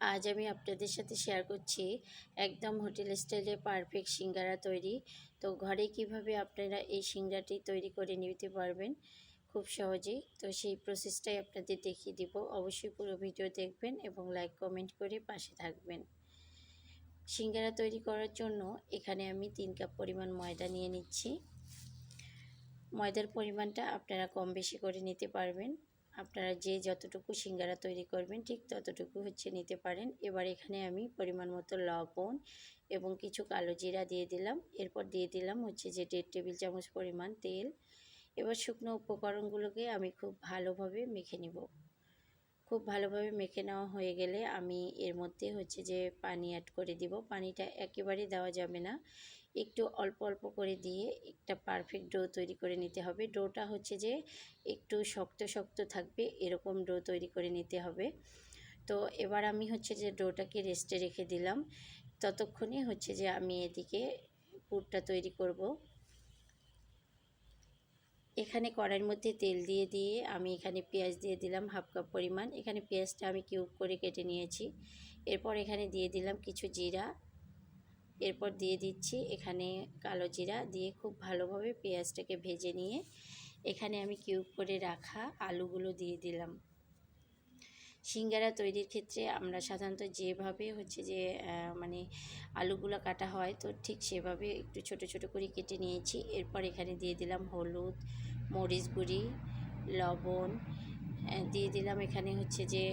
আজ আমি আপনাদের সাথে শেয়ার করছি একদম হোটেল স্টাইলে পারফেক্ট সিঙ্গারা তৈরি। তো ঘরে কীভাবে আপনারা এই সিঙ্গারাটি তৈরি করে নিতে পারবেন? খুব সহজেই তো সেই প্রসেসটাই আপনাদের দেখিয়ে দিব। অবশ্যই পুরো ভিডিও দেখবেন এবং লাইক কমেন্ট করে পাশে থাকবেন। সিঙ্গারা তৈরি করার জন্য এখানে আমি তিন কাপ পরিমাণ ময়দা নিয়ে নিচ্ছি। ময়দার পরিমাণটা আপনারা কম বেশি করে নিতে পারবেন। আপনারা যে যতটুকু সিঙ্গারা তৈরি করবেন, ঠিক ততটুকু হচ্ছে নিতে পারেন। এবার এখানে আমি পরিমাণ মতো লবণ এবং কিছু কালো জিরা দিয়ে দিলাম। এরপর দিয়ে দিলাম হচ্ছে যে দেড় টেবিল চামচ পরিমাণ তেল। এবার শুকনো উপকরণগুলোকে আমি খুব ভালোভাবে মেখে নিব। খুব ভালোভাবে মেখে নেওয়া হয়ে গেলে আমি এর মধ্যে হচ্ছে যে পানি অ্যাড করে দিব। পানিটা একেবারে দেওয়া যাবে না। একটু অল্প অল্প করে দিয়ে একটা পারফেক্ট ডো তৈরি করে নিতে হবে। ডোটা হচ্ছে যে একটু শক্ত শক্ত থাকবে, এরকম ডো তৈরি করে নিতে হবে। তো এবার আমি হচ্ছে যে ডোটাকে রেস্টে রেখে দিলাম। ততক্ষণে হচ্ছে যে আমি এদিকে পুরটা তৈরি করব। এখানে কড়াইয়ের মধ্যে তেল দিয়ে দিয়ে আমি এখানে পেঁয়াজ দিয়ে দিলাম হাফ কাপ পরিমাণ। এখানে পেঁয়াজটা আমি কিউব করে কেটে নিয়েছি। এরপর এখানে দিয়ে দিলাম কিছু জিরা। এরপর দিয়ে দিচ্ছি এখানে কালো জিরা দিয়ে খুব ভালোভাবে পেঁয়াজটাকে ভেজে নিয়ে এখানে আমি কিউব করে রাখা আলুগুলো দিয়ে দিলাম। সিঙ্গারা তৈরির ক্ষেত্রে আমরা সাধারণত যেভাবে হচ্ছে যে মানে আলুগুলো কাটা হয় তো ঠিক সেভাবে একটু ছোট ছোট করে কেটে নিয়েছি। এরপর এখানে দিয়ে দিলাম হলুদ, মরিচ গুঁড়ি, লবণ দিয়ে দিলাম এখানে হচ্ছে যে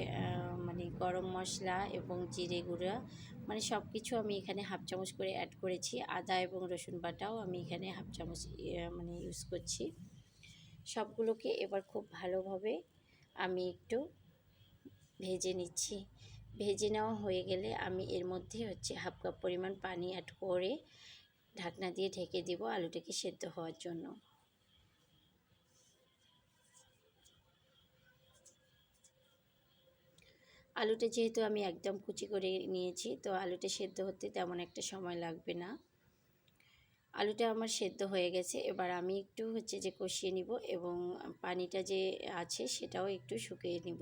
মানে গরম মশলা এবং জিরে গুঁড়া। মানে সব কিছু আমি এখানে হাফ চামচ করে অ্যাড করেছি। আদা এবং রসুন বাটাও আমি এখানে হাফ চামচ মানে ইউজ করছি। সবগুলোকে এবার খুব ভালোভাবে আমি একটু ভেজে নিচ্ছি। ভেজে নেওয়া হয়ে গেলে আমি এর মধ্যে হচ্ছে হাফ কাপ পরিমাণ পানি অ্যাড করে ঢাকনা দিয়ে ঢেকে দিব আলুটাকে সেদ্ধ হওয়ার জন্য। আলুটা যেহেতু আমি একদম কুচি করে নিয়েছি, তো আলুটা সেদ্ধ হতে তেমন একটা সময় লাগবে না। আলুটা আমার সেদ্ধ হয়ে গেছে, এবার আমি একটু হচ্ছে যে কষিয়ে নিব এবং পানিটা যে আছে সেটাও একটু শুকিয়ে নিব।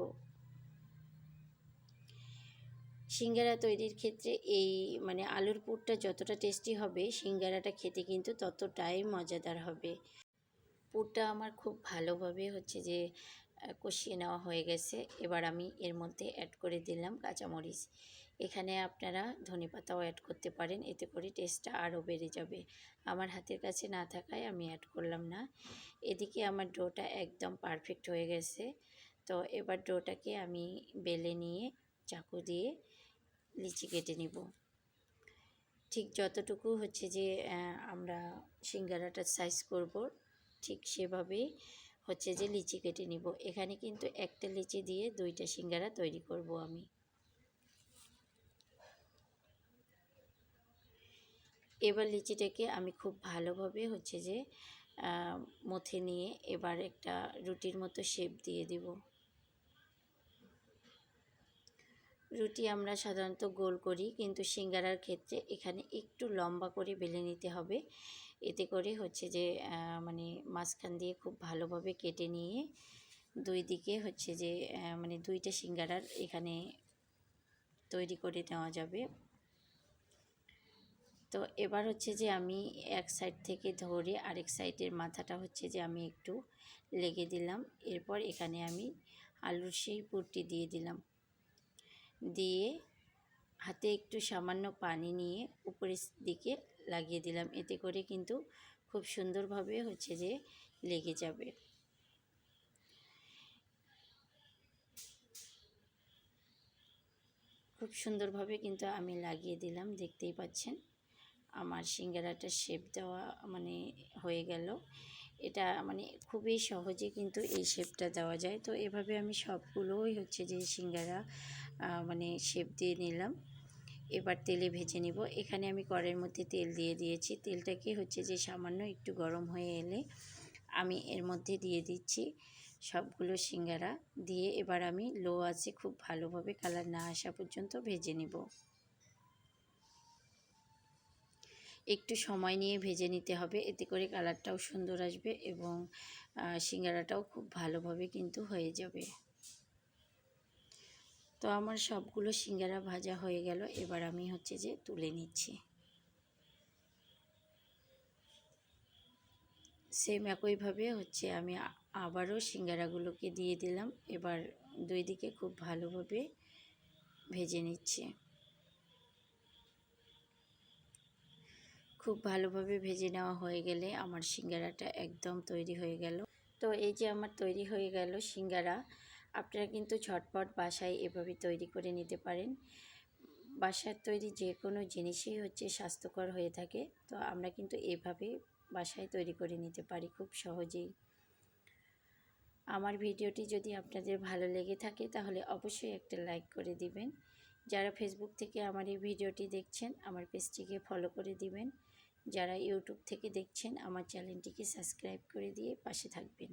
সিঙ্গারা তৈরির ক্ষেত্রে এই মানে আলুর পুরটা যতটা টেস্টি হবে, সিঙ্গারাটা খেতে কিন্তু ততটাই মজাদার হবে। পুরটা আমার খুব ভালোভাবে হচ্ছে যে কষিয়ে নেওয়া হয়ে গেছে। এবার আমি এর মধ্যে অ্যাড করে দিলাম কাঁচামরিচ। এখানে আপনারা ধনে পাতাও অ্যাড করতে পারেন, এতে করে টেস্টটা আরও বেড়ে যাবে। আমার হাতের কাছে না থাকায় আমি অ্যাড করলাম না। এদিকে আমার ডোটা একদম পারফেক্ট হয়ে গেছে। তো এবার ডোটাকে আমি বেলে নিয়ে চাকু দিয়ে লিচি কেটে নিব। ঠিক যতটুকু হচ্ছে যে আমরা সিঙ্গারাটার সাইজ করব, ঠিক সেভাবেই হচ্ছে যে লিচি কেটে নিব। এখানে কিন্তু একটা লিচি দিয়ে দুইটা সিঙ্গারা তৈরি করব আমি। এবার লিচিটাকে আমি খুব ভালোভাবে হচ্ছে যে মথে নিয়ে এবার একটা রুটির মতো শেপ দিয়ে দিব। রুটি আমরা সাধারণত গোল করি, কিন্তু সিঙ্গারার ক্ষেত্রে এখানে একটু লম্বা করে বেলে নিতে হবে। এতে করে হচ্ছে যে মানে মাঝখান দিয়ে খুব ভালোভাবে কেটে নিয়ে দুই দিকে হচ্ছে যে মানে দুইটা সিঙ্গারার এখানে তৈরি করে নেওয়া যাবে। তো এবার হচ্ছে যে আমি এক সাইড থেকে ধরে আরেক সাইডের মাথাটা হচ্ছে যে আমি একটু লেগে দিলাম। এরপর এখানে আমি আলুর সেই পুরটি দিয়ে দিলাম। দিয়ে হাতে একটু সামান্য পানি নিয়ে উপরের দিকে লাগিয়ে দিলাম। এতে করে কিন্তু খুব সুন্দরভাবে হচ্ছে যে লেগে যাবে। খুব সুন্দরভাবে কিন্তু আমি লাগিয়ে দিলাম, দেখতেই পাচ্ছেন। আমার সিঙ্গারাটা শেপ দেওয়া মানে হয়ে গেল। এটা মানে খুবই সহজে কিন্তু এই শেপটা দেওয়া যায়। তো এভাবে আমি সবগুলোই হচ্ছে যে সিঙ্গারা মানে শেপ দিয়ে নিলাম। এবার তেলে ভেজে নিব। এখানে আমি কড়াইয়ের মধ্যে তেল দিয়ে দিয়েছি। তেলটাকে হচ্ছে যে সামান্য একটু গরম হয়ে এলে আমি এর মধ্যে দিয়ে দিচ্ছি সবগুলো সিঙ্গারা। দিয়ে এবার আমি লো আছে খুব ভালোভাবে কালার না আসা পর্যন্ত ভেজে নিব। একটু সময় নিয়ে ভেজে নিতে হবে। এতে করে কালারটাও সুন্দর আসবে এবং সিঙ্গারাটাও খুব ভালোভাবে কিন্তু হয়ে যাবে। তো আমার সবগুলো সিঙ্গারা ভাজা হয়ে গেল। এবার আমি হচ্ছে যে তুলে নিচ্ছি। সেম একইভাবে হচ্ছে আমি আবারও সিঙ্গারাগুলোকে দিয়ে দিলাম। এবার দুই দিকে খুব ভালোভাবে ভেজে নিচ্ছি। খুব ভালোভাবে ভেজে নেওয়া হয়ে গেলে আমার সিঙ্গারাটা একদম তৈরি হয়ে গেল। তো এই যে আমার তৈরি হয়ে গেল সিঙ্গারা, আপনারা কিন্তু ঝটপট বাসায় এভাবে তৈরি করে নিতে পারেন। বাসার তৈরি যে কোনো জিনিসই হচ্ছে স্বাস্থ্যকর হয়ে থাকে, তো আমরা কিন্তু এভাবে বাসায় তৈরি করে নিতে পারি খুব সহজেই। আমার ভিডিওটি যদি আপনাদের ভালো লেগে থাকে তাহলে অবশ্যই একটা লাইক করে দিবেন। যারা ফেসবুক থেকে আমার এই ভিডিওটি দেখছেন, আমার পেজটিকে ফলো করে দিবেন। যারা ইউটিউব থেকে দেখছেন আমার চ্যানেলটিকে সাবস্ক্রাইব করে দিয়ে পাশে থাকবেন।